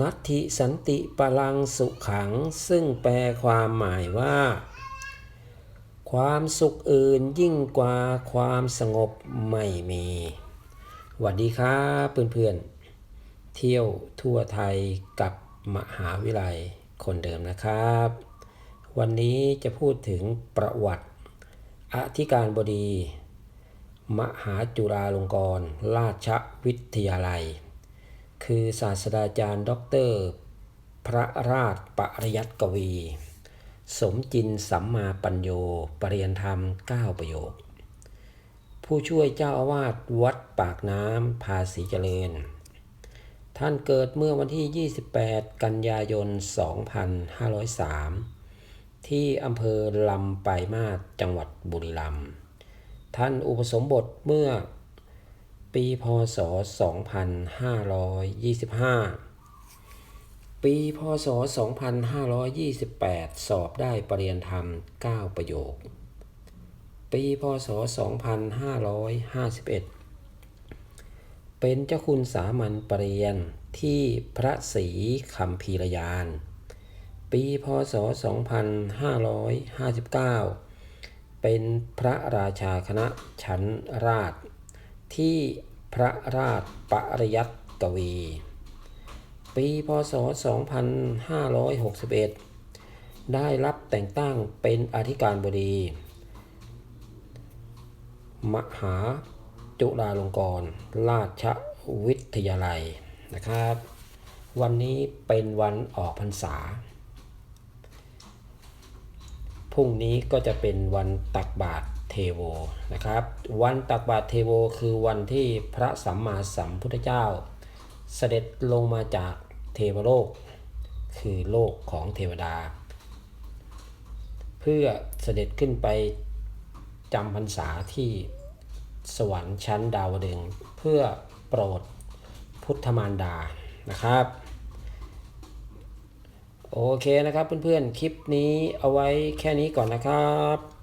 นัตถิสันติปลังสุขัง ซึ่งแปลความหมายว่า ความสุขอื่นยิ่งกว่าความสงบไม่มีสวัสดีครับเพื่อนๆ เที่ยวทั่วไทยกับมหาวิทยาลัยคนเดิมนะครับ วันนี้จะพูดถึงประวัติ อธิการบดี มหาจุฬาลงกรณราชวิทยาลัย คือศาสตราจารย์ด็อกเตอร์ พระราชปริยัติกวี สมจินสัมมาปัญโยปรริยนธรรม 9 ประโยค ผู้ช่วยเจ้าอาวาสวัดปากน้ำภาษีเจริญ ท่านเกิดเมื่อวันที่ 28 กันยายน 2503 ที่อำเภอลำปลายมาศจังหวัดบุรีรัมย์ท่านอุปสมบทเมื่อ ปีพศ 2525 ปีพศ 2528 สอบได้ปรริญญาธรรม 9 ประโยค ปีพศ 2551 เป็นเจ้าคุณสามัญปรริญญาที่พระศรีคำพีรยาน ปีพศ 2559 เป็นพระราชาคณะชั้นราช ที่พระราชปริยัติกวี ปีพศ 2561 ได้รับแต่งตั้งเป็นอธิการบดี มหาจุฬาลงกรณราชวิทยาลัยนะครับ วันนี้เป็นวันออกพรรษา พรุ่งนี้ก็จะเป็นวันตักบาตร เทโวนะครับ วันตักบาตรเทโวคือวันที่พระสัมมาสัมพุทธเจ้า เสด็จลงมาจากเทวโลก คือโลกของเทวดา เพื่อเสด็จขึ้นไปจำพรรษาที่สวรรค์ชั้นดาวดึงเพื่อโปรดพุทธมารดานะครับ โอเคนะครับเพื่อนๆ คลิปนี้เอาไว้แค่นี้ก่อนนะครับ